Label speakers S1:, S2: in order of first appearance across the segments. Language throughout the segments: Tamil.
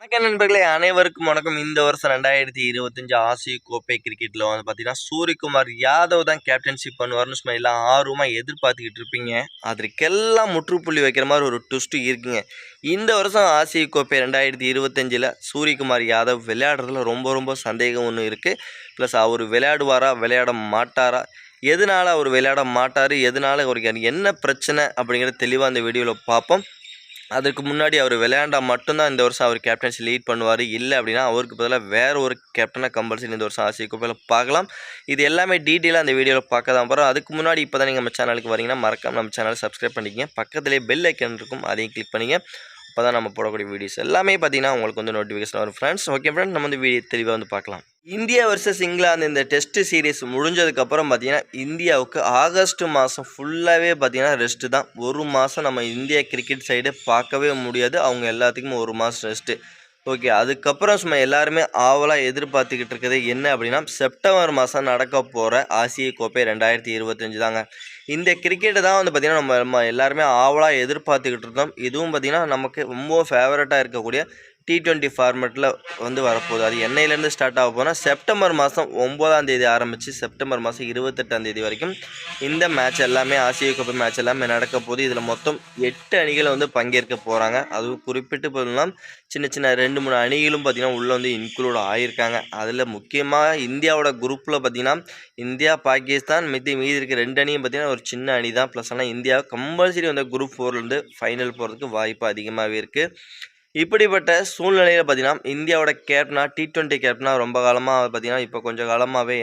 S1: வணக்கம் நண்பர்களே அனைவருக்கும் வணக்கம். இந்த வருஷம் ரெண்டாயிரத்தி இருபத்தஞ்சு ஆசிய கோப்பை கிரிக்கெட்டில் வந்து பார்த்தீங்கன்னா சூரியகுமார் யாதவ் தான் கேப்டன்ஷிப் பண்ணுவார்னு சும்மா எல்லாம் ஆர்வமாக எதிர்பார்த்துக்கிட்டு இருப்பீங்க. அதற்கெல்லாம் முற்றுப்புள்ளி வைக்கிற மாதிரி ஒரு ட்விஸ்ட்டு இருக்குங்க. இந்த வருஷம் ஆசிய கோப்பை ரெண்டாயிரத்தி இருபத்தஞ்சில் சூரியகுமார் யாதவ் விளையாடுறதுல ரொம்ப ரொம்ப சந்தேகம் ஒன்று இருக்குது ப்ளஸ் அவர் விளையாடுவாரா விளையாட மாட்டாரா? எதனால் அவர் விளையாட மாட்டார்? எதனால் அவருக்கு என்ன பிரச்சனை? அப்படிங்கிறத தெளிவாக அந்த வீடியோவில் பார்ப்போம். அதுக்கு முன்னாடி அவர் விளையாண்டா மட்டும்தான் இந்த வருஷம் அவர் கேப்டன்சி லீட் பண்ணுவார். இல்லை அப்படின்னா அவருக்கு பதிலாக வேறு ஒரு கேப்டனை கம்பல்சரி இந்த வருஷம் ஆசிய கோப்பையில் பார்க்கலாம். இது எல்லாமே டீட்டெயிலாக அந்த வீடியோவில் பார்க்க தான் போகிறோம் அதுக்கு முன்னாடி இப்போ தான் நீங்கள் நம்ம சேனலுக்கு வரீங்கன்னா மறக்காம நம்ம சேனலை சப்ஸ்கிரைப் பண்ணிக்கங்க. பக்கத்துலேயே பெல் ஐக்கன் இருக்கும். அதையும் கிளிக் பண்ணிங்க. அப்போ தான் நம்ம போடக்கூடிய வீடியோஸ் எல்லாமே பார்த்தீங்கன்னா உங்களுக்கு வந்து நோட்டிஃபிகேஷன் வரும் ஃப்ரெண்ட்ஸ் ஓகே ஃப்ரெண்ட் நம்ம வந்து வீடியோ தெளிவாக வந்து பார்க்கலாம். இந்தியா வர்சஸ் இங்கிலாந்து இந்த டெஸ்ட் சீரீஸ் முடிஞ்சதுக்கப்புறம் பார்த்தீங்கன்னா இந்தியாவுக்கு ஆகஸ்ட் மாதம் ஃபுல்லாகவே பார்த்தீங்கன்னா ரெஸ்ட்டு தான். ஒரு மாதம் நம்ம இந்தியா கிரிக்கெட் சைடு பார்க்கவே முடியாது. அவங்க எல்லாத்துக்கும் ஒரு மாதம் ரெஸ்ட்டு ஓகே அதுக்கப்புறம் சும்மா எல்லாருமே ஆவலாக எதிர்பார்த்துக்கிட்டு இருக்கிறது என்ன அப்படின்னா செப்டம்பர் மாதம் நடக்க போகிற ஆசிய கோப்பை ரெண்டாயிரத்தி இருபத்தஞ்சு தாங்க. இந்த கிரிக்கெட்டை தான் வந்து பார்த்திங்கன்னா நம்ம நம்ம எல்லாருமே ஆவலாக எதிர்பார்த்துக்கிட்டு இருந்தோம். இதுவும் பார்த்திங்கன்னா நமக்கு ரொம்ப ஃபேவரட்டாக இருக்கக்கூடிய டி டுவெண்ட்டி ஃபார்மெட்டில் வந்து வரப்போகுது. அது என்னையிலேருந்து ஸ்டார்ட் ஆக போனால் செப்டம்பர் மாதம் ஒம்போதாம் தேதி ஆரம்பித்து செப்டம்பர் மாதம் இருபத்தெட்டாம் தேதி வரைக்கும் இந்த மேட்ச் எல்லாமே ஆசிய கோப்பை மேட்ச் எல்லாமே நடக்க போகுது. இதில் மொத்தம் எட்டு அணிகள் வந்து பங்கேற்க போகிறாங்க அதுவும் குறிப்பிட்டு சொல்லலாம் சின்ன சின்ன ரெண்டு மூணு அணிகளும் பார்த்திங்கன்னா உள்ளே வந்து இன்க்ளூட் ஆகியிருக்காங்க அதில் முக்கியமாக இந்தியாவோட குரூப்பில் பார்த்திங்கன்னா இந்தியா பாகிஸ்தான் மிதி மீதி இருக்க ரெண்டு அணியும் பார்த்திங்கன்னா ஒரு சின்ன அணி தான் ப்ளஸ் ஆனால் இந்தியா கம்பல்சரி வந்து குரூப் ஃபோர்லேருந்து ஃபைனல் போகிறதுக்கு வாய்ப்பு அதிகமாகவே இருக்குது இப்படிப்பட்ட சூழ்நிலையில் பார்த்தீங்கன்னா இந்தியாவோட கேப்டனா டி ட்வெண்ட்டி கேப்டனா ரொம்ப காலமாக பார்த்தீங்கன்னா இப்போ கொஞ்சம் காலமாகவே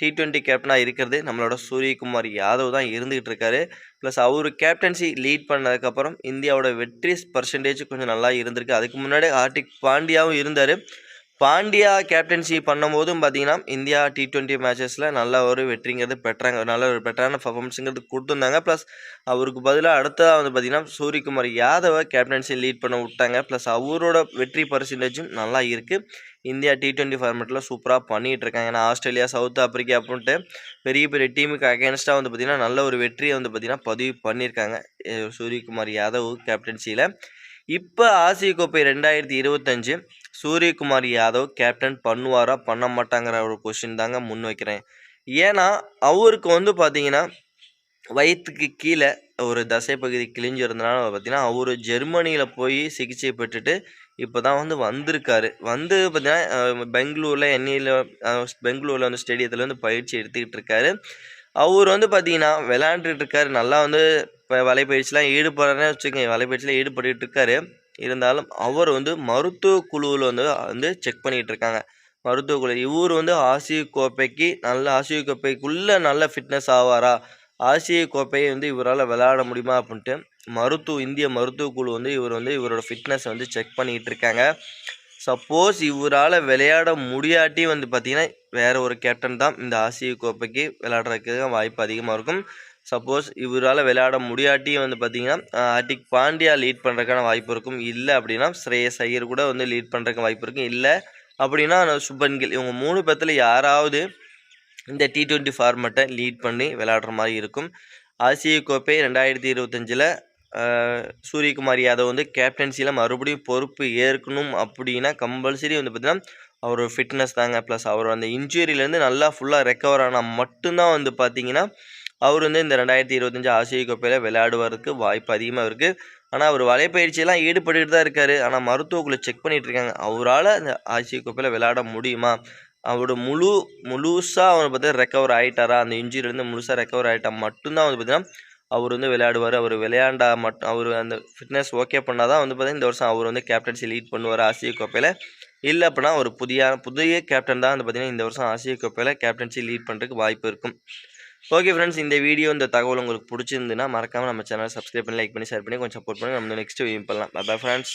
S1: டி ட்வெண்ட்டி கேப்டனாக இருக்கிறது நம்மளோட சூரியகுமார் யாதவ் தான் இருந்துகிட்டு இருக்காரு. ப்ளஸ் அவர் கேப்டன்சி லீட் பண்ணதுக்கப்புறம் இந்தியாவோட வெற்றி பர்சன்டேஜ் கொஞ்சம் நல்லா இருந்திருக்கு. அதுக்கு முன்னாடி ஹார்டிக் பாண்டியாவும் இருந்தார். பாண்டியா கேப்டன்சி பண்ணும்போதும் பார்த்தீங்கன்னா இந்தியா டி ட்வெண்ட்டி மேட்சஸில் நல்ல ஒரு வெற்றிங்கிறது பெற்றாங்க. நல்ல ஒரு பெட்டரான பர்ஃபார்மன்ஸுங்கிறது கொடுத்துருந்தாங்க. ப்ளஸ் அவருக்கு பதிலாக அடுத்ததாக வந்து பார்த்திங்கன்னா சூரியகுமார் யாதவை கேப்டன்சி லீட் பண்ண விட்டாங்க. ப்ளஸ் அவரோட வெற்றி பர்சன்டேஜும் நல்லா இருக்குது இந்தியா டி ட்வெண்ட்டி ஃபார்மெட்டில் சூப்பராக பண்ணிகிட்டு இருக்காங்க. ஏன்னா ஆஸ்திரேலியா சவுத் ஆப்பிரிக்கா அப்படின்ட்டு பெரிய பெரிய டீமுக்கு அகேன்ஸ்டாக வந்து பார்த்திங்கன்னா நல்ல ஒரு வெற்றியை வந்து பார்த்திங்கன்னா பதிவு பண்ணியிருக்காங்க சூரியகுமார் யாதவ் கேப்டன்சியில் இப்போ ஆசிய கோப்பை ரெண்டாயிரத்தி இருபத்தஞ்சு சூரியகுமார் யாதவ் கேப்டன் பண்ணுவாரா? பண்ண மாட்டாங்கிற ஒரு கொஷின் தாங்க முன் வைக்கிறேன். ஏன்னா அவருக்கு வந்து பார்த்தீங்கன்னா வயிற்றுக்கு கீழே ஒரு தசை பகுதி கிழிஞ்சிருந்தனால பார்த்தீங்கன்னா அவர் ஜெர்மனியில் போய் சிகிச்சை பெற்றுட்டு இப்போ தான் வந்து வந்திருக்காரு. வந்து பார்த்தீங்கன்னா பெங்களூரில் எண்ணியில் பெங்களூரில் வந்து ஸ்டேடியத்தில் வந்து பயிற்சி எடுத்துக்கிட்டு இருக்காரு. அவர் வந்து பார்த்தீங்கன்னா விளையாண்டுட்டு இருக்காரு. நல்லா வந்து இப்போ வலைப்பயிற்சிலாம் ஈடுபடுறேன்னு வச்சுக்கோங்க. வலைப்பயிற்சியில் ஈடுபட்டு இருக்காரு. இருந்தாலும் அவர் வந்து மருத்துவ குழுவில் வந்து வந்து செக் பண்ணிகிட்டு இருக்காங்க. மருத்துவ குழு இவர் வந்து ஆசிய கோப்பைக்கு நல்ல ஆசிய கோப்பைக்குள்ளே நல்ல ஃபிட்னஸ் ஆவாரா? ஆசிய கோப்பையை வந்து இவரால் விளையாட முடியுமா அப்படின்ட்டு மருத்துவ இந்திய மருத்துவ குழு வந்து இவர் வந்து இவரோட ஃபிட்னஸ் வந்து செக் பண்ணிக்கிட்டு இருக்காங்க. சப்போஸ் இவரால் விளையாட முடியாட்டி வந்து பார்த்திங்கன்னா வேறு ஒரு கேப்டன் தான் இந்த ஆசிய கோப்பைக்கு விளையாடுறதுக்கு வாய்ப்பு அதிகமாக இருக்கும். சப்போஸ் இவரால் விளையாட முடியாட்டியும் வந்து பார்த்திங்கன்னா ஹர்திக் பாண்டியா லீட் பண்ணுறதுக்கான வாய்ப்பு இருக்கும். இல்லை அப்படின்னா ஸ்ரேயஸ் ஐயர் கூட வந்து லீட் பண்ணுறதுக்கு வாய்ப்பு இருக்கும். இல்லை அப்படின்னா சுப்பன் கில். இவங்க மூணு பேர்த்தில் யாராவது இந்த டி ட்வெண்ட்டி ஃபார்மெட்டை லீட் பண்ணி விளையாடுற மாதிரி இருக்கும். ஆசிய கோப்பை ரெண்டாயிரத்தி இருபத்தஞ்சில் சூரியகுமார் யாதவ் வந்து கேப்டன்சியில் மறுபடியும் பொறுப்பு ஏற்கணும் அப்படின்னா கம்பல்சரி வந்து பார்த்திங்கன்னா அவர் ஃபிட்னஸ் தாங்க. ப்ளஸ் அவர் அந்த இன்ஜுரியிலேருந்து நல்லா ஃபுல்லாக ரெக்கவர் ஆனால் மட்டும்தான் வந்து பார்த்திங்கன்னா அவர் வந்து இந்த ரெண்டாயிரத்தி இருபத்தஞ்சி ஆசிய கோப்பையில் விளையாடுவதற்கு வாய்ப்பு அதிகமாக இருக்குது ஆனால் அவர் வலைப்பயிற்சியெல்லாம் ஈடுபட்டுட்டு தான் இருக்கார். ஆனால் மருத்துவக்குள்ளே செக் பண்ணிகிட்டு இருக்காங்க. அவரால் இந்த ஆசிய கோப்பையில் விளையாட முடியுமா? அவரோட முழு முழுசாக அவர் பார்த்தா ரெக்கவர் ஆகிட்டாரா அந்த இன்ஜுரியிலேருந்து முழுசாக ரெக்கவர் ஆகிட்டா மட்டும்தான் வந்து பார்த்தீங்கன்னா அவர் வந்து விளையாடுவார். அவர் விளையாண்டா மட்டும் அவர் அந்த ஃபிட்னஸ் ஓகே பண்ணால் தான் வந்து பார்த்தீங்கன்னா இந்த வருஷம் அவர் வந்து கேப்டன்சி லீட் பண்ணுவார் ஆசிய கோப்பையில். இல்லை அப்படின்னா ஒரு புதிய புதிய கேப்டன் தான் வந்து பார்த்திங்கன்னா இந்த வருஷம் ஆசிய கோப்பையில் கேப்டன்சி லீட் பண்ணுறதுக்கு வாய்ப்பு இருக்கும். ஓகே ஃப்ரெண்ட்ஸ் இந்த வீடியோ இந்த தகவல் உங்களுக்கு பிடிச்சிருந்துன்னா மறக்காமல் நம்ம சேனலை சப்ஸ்கிரைப் பண்ணி லைக் பண்ணி ஷேர் பண்ணி கொஞ்சம் சப்போர்ட் பண்ணி நம்ம நெக்ஸ்ட் வியூ பண்ணலாம். Bye friends